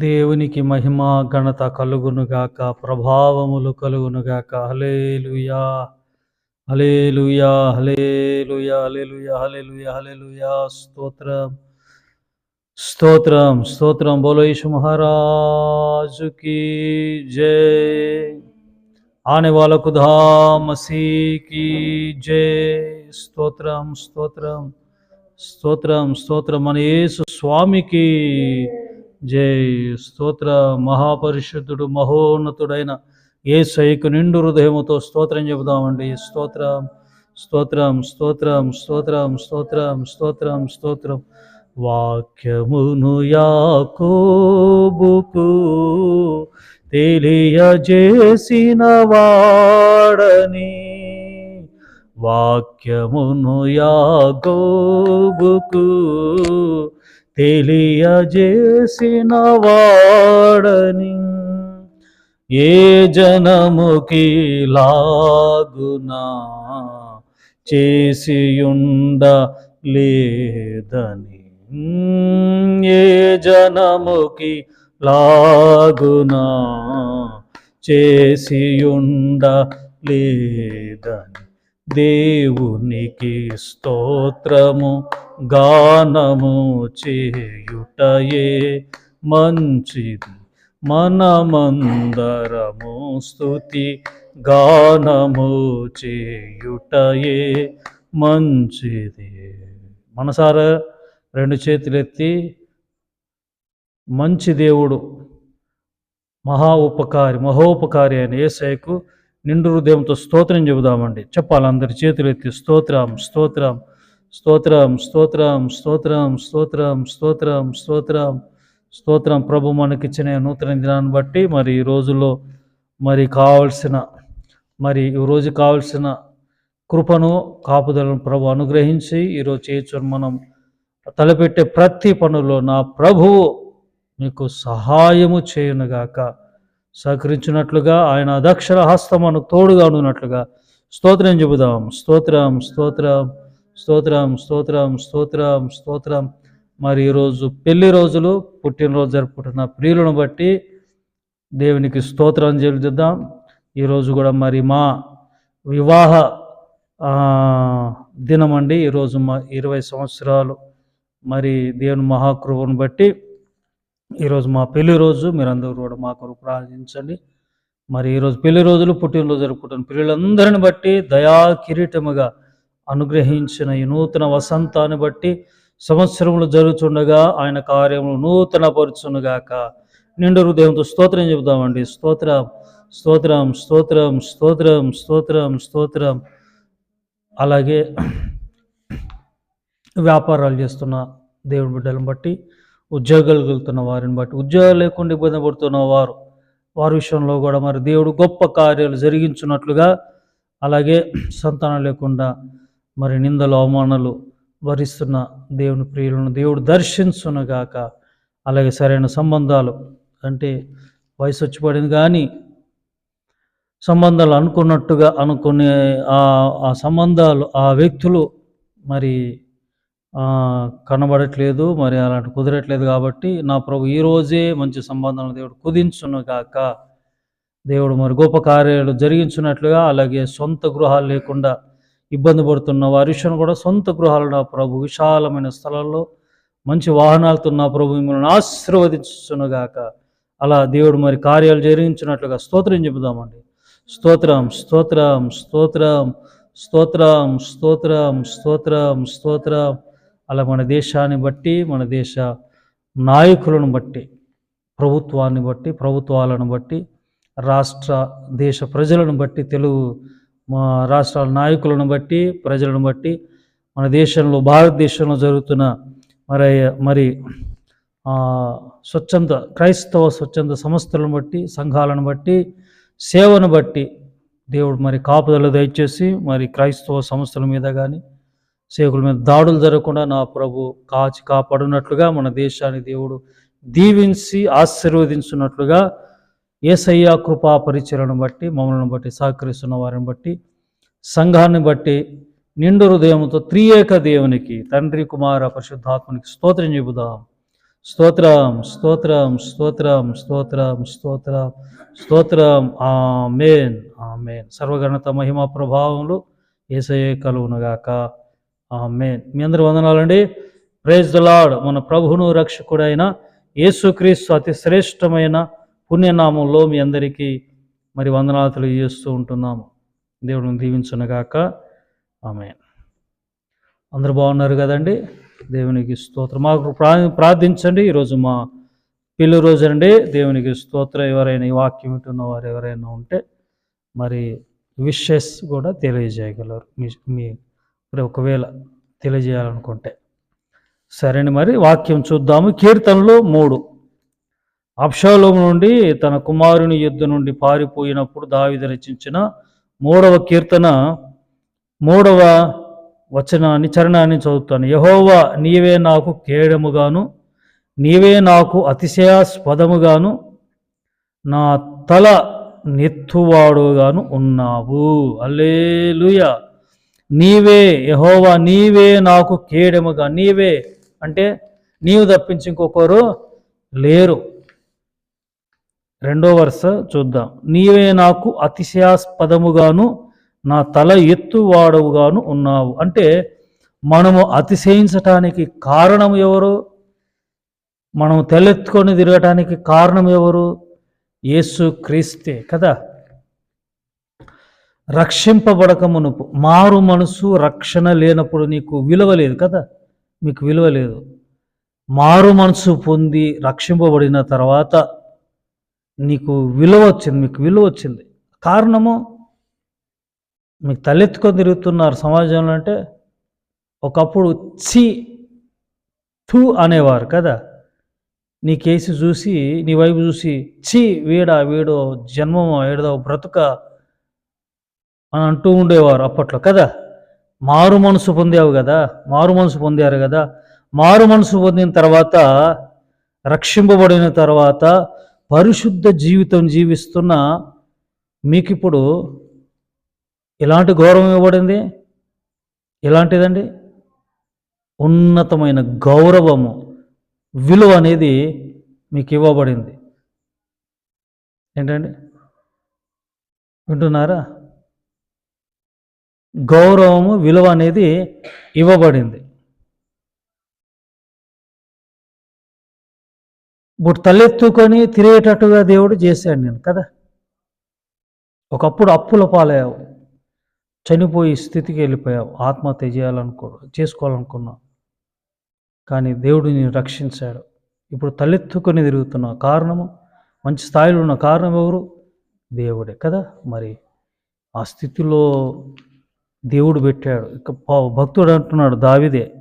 దేవునికి మహిమ ఘనత కలుగునుగాక ప్రభావములు కలుగునుగాక hallelujah hallelujah hallelujah hallelujah hallelujah hallelujah స్తోత్రం స్తోత్రం స్తోత్రం. బోలోయేషు మహారాజుకి జై. ఆనే వాళ్ళకు ధామసీకి జై. స్తోత్రం స్తోత్రం స్తోత్రం స్తోత్రం. మన స్వామికి జై స్తోత్ర మహాపరిశుద్ధుడు మహోన్నతుడైన ఏ సైకు నిండు హృదయముతో స్తోత్రం చెబుదామండి. స్తోత్రం స్తోత్రం స్తోత్రం స్తోత్రం స్తోత్రం స్తోత్రం స్తోత్రం. వాక్యమును యాకోబుకు తెలియజేసిన వాడని వాక్యమును యాగోబుకు తెలియజేసిన వాడని ఏ జనముకి లాగునా చేసియుండ లేదని ఏ జనముకి లాగునా చేసియుండ లేదని దేవునికి స్తోత్రము గానము చేయుటయే మంచిది. మనమందరము స్తుతి గానము చేయుటయే మంచిది. మనసారా రెండు చేతులెత్తి మంచి దేవుడు మహా ఉపకారి మహోపకారి అయిన ఏసైకు నిండు హృదయంతో స్తోత్రం చెబుదామండి. చెప్పాలి అందరి చేతులు ఎత్తి స్తోత్రం స్తోత్రం స్తోత్రం స్తోత్రం స్తోత్రం స్తోత్రం స్తోత్రం స్తోత్రం స్తోత్రం ప్రభు మనకిచ్చిన నూతన దినాన్ని బట్టి మరి ఈ రోజుల్లో మరి కావలసిన మరి ఈ రోజు కావలసిన కృపను కాపుదలను ప్రభు అనుగ్రహించి ఈరోజు చేయొచ్చు మనం తలపెట్టే ప్రతి పనులో నా ప్రభువు మీకు సహాయము చేయునుగాక. సహకరించినట్లుగా ఆయన అదక్షర హస్తం మనకు తోడుగా ఉన్నట్లుగా స్తోత్రం చెబుదాం. స్తోత్రం స్తోత్రం స్తోత్రం స్తోత్రం స్తోత్రం స్తోత్రం. మరి ఈరోజు పెళ్ళి రోజులు పుట్టినరోజు జరుపుకుంటున్న ప్రియులను బట్టి దేవునికి స్తోత్రం చెల్లిద్దాం ఈరోజు కూడా మరి మా వివాహ దినం అండి ఈరోజు మా ఇరవై సంవత్సరాలు మరి దేవుని మహాకృపను బట్టి ఈరోజు మా పెళ్ళి రోజు మీరందరూ కూడా మా కొరకు ప్రార్థించండి. మరి ఈరోజు పెళ్ళి రోజులు పుట్టినరోజు జరుపుకుంటున్న పిల్లలందరిని బట్టి దయా కిరీటముగా అనుగ్రహించిన ఈ నూతన వసంతాన్ని బట్టి సంవత్సరములు జరుగుతుండగా ఆయన కార్యములు నూతన పరుచునుగాక నిండు హృదయంతో స్తోత్రం చెబుదామండి. స్తోత్రం స్తోత్రం స్తోత్రం స్తోత్రం స్తోత్రం స్తోత్రం. అలాగే వ్యాపారాలు చేస్తున్న దేవుడి బిడ్డలను బట్టి ఉద్యోగాలు వెళ్తున్న వారిని బట్టి ఉద్యోగాలు లేకుండా ఇబ్బంది పడుతున్న వారు వారి విషయంలో కూడా మరి దేవుడు గొప్ప కార్యాలు జరిగించున్నట్లుగా అలాగే సంతానం లేకుండా మరి నిందలు అవమానాలు భరిస్తున్న దేవుని ప్రియులను దేవుడు దర్శించునగాక. అలాగే సరైన సంబంధాలు అంటే వయసు వచ్చి పడింది కానీ సంబంధాలు అనుకున్నట్టుగా అనుకునే ఆ సంబంధాలు ఆ వ్యక్తులు మరి కనబడట్లేదు మరి అలాంటి కుదరట్లేదు కాబట్టి నా ప్రభు ఈ రోజే మంచి సంబంధాలు దేవుడు కుదించును కాక దేవుడు మరి గొప్ప కార్యాలు జరిగించున్నట్లుగా అలాగే సొంత గృహాలు లేకుండా ఇబ్బంది పడుతున్న వారిషను కూడా సొంత గృహాలు నా ప్రభు. విశాలమైన స్థలాల్లో మంచి వాహనాలతో నా ప్రభు మిమ్మల్ని ఆశీర్వదించునుగాక అలా దేవుడు మరి కార్యాలు జరిగించినట్లుగా స్తోత్రం చెబుదామండి. స్తోత్రం స్తోత్రం స్తోత్రం స్తోత్రం స్తోత్రం స్తోత్రం స్తోత్రం. అలా మన దేశాన్ని బట్టి మన దేశ నాయకులను బట్టి ప్రభుత్వాన్ని బట్టి ప్రభుత్వాలను బట్టి రాష్ట్ర దేశ ప్రజలను బట్టి తెలుగు మా రాష్ట్రాల నాయకులను బట్టి ప్రజలను బట్టి మన దేశంలో భారతదేశంలో జరుగుతున్న మరి మరి స్వచ్ఛంద క్రైస్తవ స్వచ్ఛంద సంస్థలను బట్టి సంఘాలను బట్టి సేవను బట్టి దేవుడు మరి కాపుదల దయచేసి మరి క్రైస్తవ సంస్థల మీద కానీ సేవకుల మీద దాడులు జరగకుండా నా ప్రభు కాచి కాపాడునట్లుగా మన దేశాన్ని దేవుడు దీవించి ఆశీర్వదించున్నట్లుగా ఏసయ్య కృపా పరిచయలను బట్టి మమ్మల్ని బట్టి సహకరిస్తున్న వారిని బట్టి సంఘాన్ని బట్టి నిండు హృదయంతో త్రియేక దేవునికి తండ్రి కుమార పరిశుద్ధాత్మనికి స్తోత్రం చెబుదాం. స్తోత్రం స్తోత్రం స్తోత్రం స్తోత్రం స్తోత్రం స్తోత్రం. ఆ ఆమేన్. సర్వగణత మహిమ ప్రభావములు ఏసయ్య కలువునుగాక ఆమేన్. మీ అందరి వందనాలండి. ప్రేజ్ ద లార్డ్ మన ప్రభువును రక్షకుడైన యేసుక్రీస్తు అతి శ్రేష్టమైన పుణ్యనామంలో మీ అందరికీ మరి వందనాలు తెలియజేస్తూ ఉంటున్నాము. దేవుడిని దీవించునుగాక ఆమె అందరు బాగున్నారు కదండి? దేవునికి స్తోత్రం. మాకు ప్రా ప్రార్థించండి. ఈరోజు మా పిల్లు రోజు అండి. దేవునికి స్తోత్రం. ఎవరైనా ఈ వాక్యం వింటున్న వారు ఎవరైనా ఉంటే మరి విషెస్ కూడా తెలియజేయగలరు. మీ మీ ఒకవేళ తెలియజేయాలనుకుంటే. సరేండి మరి వాక్యం చూద్దాము. కీర్తనలు మూడు. అప్షాలోము నుండి తన కుమారుని యుద్ధ నుండి పారిపోయినప్పుడు దావిద రచించిన మూడవ కీర్తన మూడవ వచనాన్ని చరణాన్ని చదువుతాను. యహోవా నీవే నాకు కేడముగాను నీవే నాకు అతిశయాస్పదముగాను నా తల నెత్తువాడుగాను ఉన్నావు. అల్లేలుయా నీవే యహోవా నీవే నాకు కేడముగా. నీవే అంటే నీవు తప్పించి ఇంకొకరు లేరు. రెండో వరుస చూద్దాం. నీవే నాకు అతిశయాస్పదముగాను నా తల ఎత్తువాడవుగాను ఉన్నావు. అంటే మనము అతిశయించటానికి కారణం ఎవరు? మనం తలెత్తుకొని తిరగటానికి కారణం ఎవరు? యేసు క్రీస్తే కదా. రక్షింపబడక మునుపు మారు మనసు రక్షణ లేనప్పుడు నీకు విలువ లేదు కదా? మీకు విలువ లేదు. మారు మనసు పొంది రక్షింపబడిన తర్వాత నీకు విలువ వచ్చింది మీకు విలువ వచ్చింది. కారణము మీకు తలెత్తుకొని తిరుగుతున్నారు సమాజంలో అంటే ఒకప్పుడు చి థూ అనేవారు కదా? నీ కేసు చూసి నీ వైపు చూసి చి వీడా వీడో జన్మమో ఏడదో బ్రతుక అని అంటూ ఉండేవారు అప్పట్లో కదా? మారు మనసు పొందావు కదా? మారు మనసు పొందారు కదా? మారు మనసు పొందిన తర్వాత రక్షింపబడిన తర్వాత పరిశుద్ధ జీవితం జీవిస్తున్న మీకు ఇప్పుడు ఎలాంటి గౌరవం ఇవ్వబడింది? ఎలాంటిదండి? ఉన్నతమైన గౌరవము విలువ అనేది మీకు ఇవ్వబడింది. ఏంటండి? వింటున్నారా? గౌరవము విలువ అనేది ఇవ్వబడింది. ఇప్పుడు తలెత్తుకొని తిరిగేటట్టుగా దేవుడు చేశాడు నేను కదా? ఒకప్పుడు అప్పుల పాలయ్యావు. చనిపోయి స్థితికి వెళ్ళిపోయావు. ఆత్మహత్య చేయాలనుకో చేసుకోవాలనుకున్నావు. కానీ దేవుడు నేను రక్షించాడు. ఇప్పుడు తలెత్తుకొని తిరుగుతున్నావు. కారణము మంచి స్థాయిలో ఉన్న కారణం ఎవరు? దేవుడే కదా? మరి ఆ స్థితిలో దేవుడు పెట్టాడు. ఇక భక్తుడు అంటున్నాడు దావిదే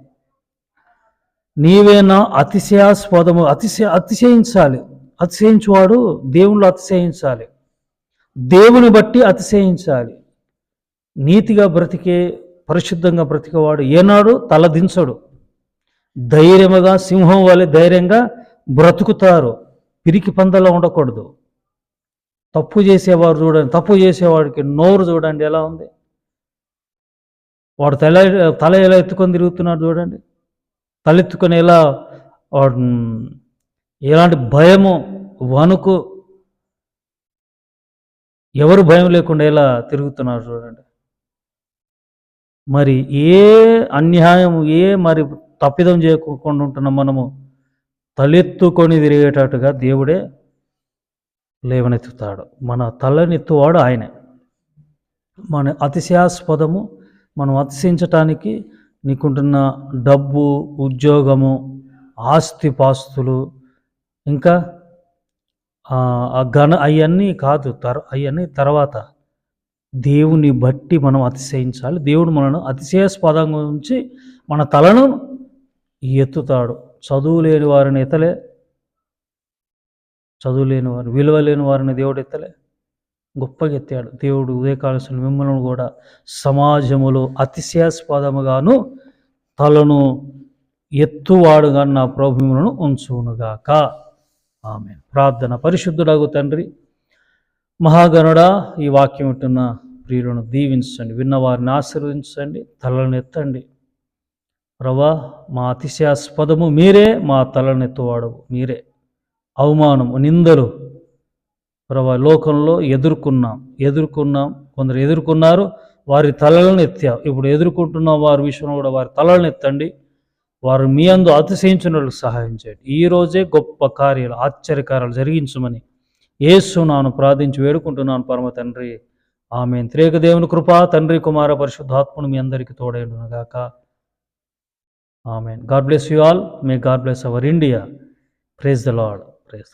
నీవేనా అతిశయాస్పదము అతిశయ అతిశయించాలి. అతిశయించువాడు దేవుళ్ళు అతిశయించాలి. దేవుని బట్టి అతిశయించాలి. నీతిగా బ్రతికే పరిశుద్ధంగా బ్రతికేవాడు ఏనాడు తలదించడు. ధైర్యముగా సింహం వలె ధైర్యంగా బ్రతుకుతారు. పిరికి పందలో ఉండకూడదు. తప్పు చేసేవారు చూడండి తప్పు చేసేవాడికి నోరు చూడండి ఎలా ఉంది? వాడు తల తల ఎలా ఎత్తుకొని తిరుగుతున్నాడు చూడండి. తలెత్తుకొని ఎలా వాడు ఎలాంటి భయము వణుకు ఎవరు భయం లేకుండా ఎలా తిరుగుతున్నారు చూడండి. మరి ఏ అన్యాయం ఏ మరి తప్పిదం చేయకుండా ఉంటున్న మనము తలెత్తుకొని తిరిగేటట్టుగా దేవుడే లేవనెత్తుతాడు. మన తలనెత్తువాడు ఆయనే. మన అతిశయాస్పదము మనం అతిశయించటానికి నీకుంటున్న డబ్బు ఉద్యోగము ఆస్తి పాస్తులు ఇంకా ఘన అవన్నీ కాదు తర్ అవన్నీ తర్వాత. దేవుని బట్టి మనం అతిశయించాలి. దేవుడు మనను అతిశయాస్పదంగా ఉంచి మన తలను ఎత్తుతాడు. చదువు లేని వారిని ఎత్తలే. చదువు లేని వారిని విలువ లేని వారిని దేవుడు ఎత్తలే. గొప్పగా ఎత్తాడు దేవుడు ఉదయకాలసిన మిమ్మల్ని కూడా సమాజములో అతిశయాస్పదముగాను తలను ఎత్తువాడుగా నా ప్రభుములను ఉంచునుగాక. ఆమె ప్రార్థన పరిశుద్ధుడగు తండ్రి మహాగణుడా ఈ వాక్యం వింటున్న ప్రియులను దీవించండి విన్నవారిని ఆశీర్వదించండి తలను ఎత్తండి. ప్రభా మా అతిశయాస్పదము మీరే మా తలనెత్తువాడవు మీరే. అవమానము నిందలు ప్రభా లోకంలో ఎదుర్కొన్నాం ఎదుర్కొన్నాం కొందరు ఎదుర్కొన్నారు వారి తలలను ఎత్తా ఇప్పుడు ఎదుర్కొంటున్న వారి విషయంలో కూడా వారి తలలను ఎత్తండి. వారు మీ అందు అతిశయించినట్లు సహాయం చేయండి. ఈ రోజే గొప్ప కార్యాలు ఆశ్చర్యకార్యాలు జరిగించమని యేసు నాను ప్రార్థించి వేడుకుంటున్నాను పరమ తండ్రి. ఆమె త్రేక దేవుని కృప తండ్రి కుమార పరిశుద్ధాత్మను మీ అందరికీ తోడైండునగాక amen. God bless you all. May God bless our India. Praise the Lord praise